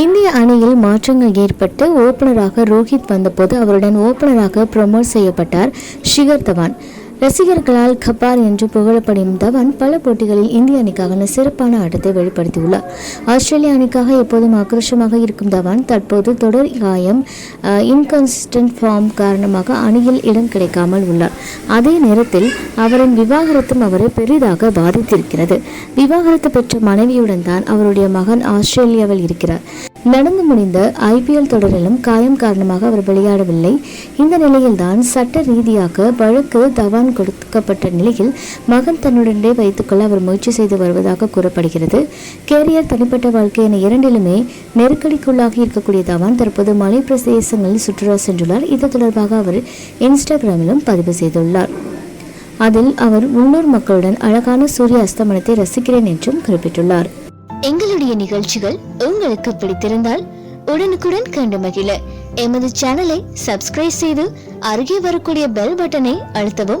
இந்திய அணியில் மாற்றங்கள் ஏற்பட்டு ஓபனராக ரோஹித் வந்தபோது அவருடன் ஓபனராக ப்ரொமோட் செய்யப்பட்டார் ஷிகர் தவான். ரசிகர்களால் கபார் என்று புகழப்படும் தவான் பல போட்டிகளில் இந்திய அணிக்காக சிறப்பான ஆட்டத்தை வெளிப்படுத்தியுள்ளார். ஆஸ்திரேலிய அணிக்காக எப்போதும் ஆக்ரோஷமாக இருக்கும் தவான் தற்போது தொடர் காயம் இன்கன்சிஸ்டன்ட் ஃபார்ம் காரணமாக அணியில் இடம் கிடைக்காமல் உள்ளார். அதே நேரத்தில் அவரின் விவாகரத்தும் அவரை பெரிதாக பாதித்திருக்கிறது. விவாகரத்து பெற்ற மனைவியுடன் தான் அவருடைய மகன் ஆஸ்திரேலியாவில் இருக்கிறார். நடந்து முடிந்த ஐபிஎல் தொடரிலும் காயம் காரணமாக அவர் விளையாடவில்லை. இந்த நிலையில்தான் சட்ட ரீதியாக வழக்கு தவான் கொடுக்கப்பட்ட நிலையில் மகன் தன்னுடனே வைத்துக்கொள்ள அவர் முயற்சி செய்து வருவதாக கூறப்படுகிறது. கேரியர் தனிப்பட்ட வாழ்க்கை என இரண்டிலுமே நெருக்கடிக்குள்ளாகி இருக்கக்கூடிய தவான் தற்போது மலை பிரதேசங்களில் சுற்றுலா சென்றுள்ளார். இது தொடர்பாக அவர் இன்ஸ்டாகிராமிலும் பதிவு செய்துள்ளார். அதில் அவர் உள்ளூர் மக்களுடன் அழகான சூரிய அஸ்தமனத்தை ரசிக்கிறேன் என்றும் குறிப்பிட்டுள்ளார். எங்களுடைய நிகழ்ச்சிகள் உங்களுக்கு பிடித்திருந்தால் உடனுக்குடன் கண்டு மகிழ. எமது சேனலை சப்ஸ்கிரைப் செய்து அருகே வரக்கூடிய பெல் பட்டனை அழுத்தவும்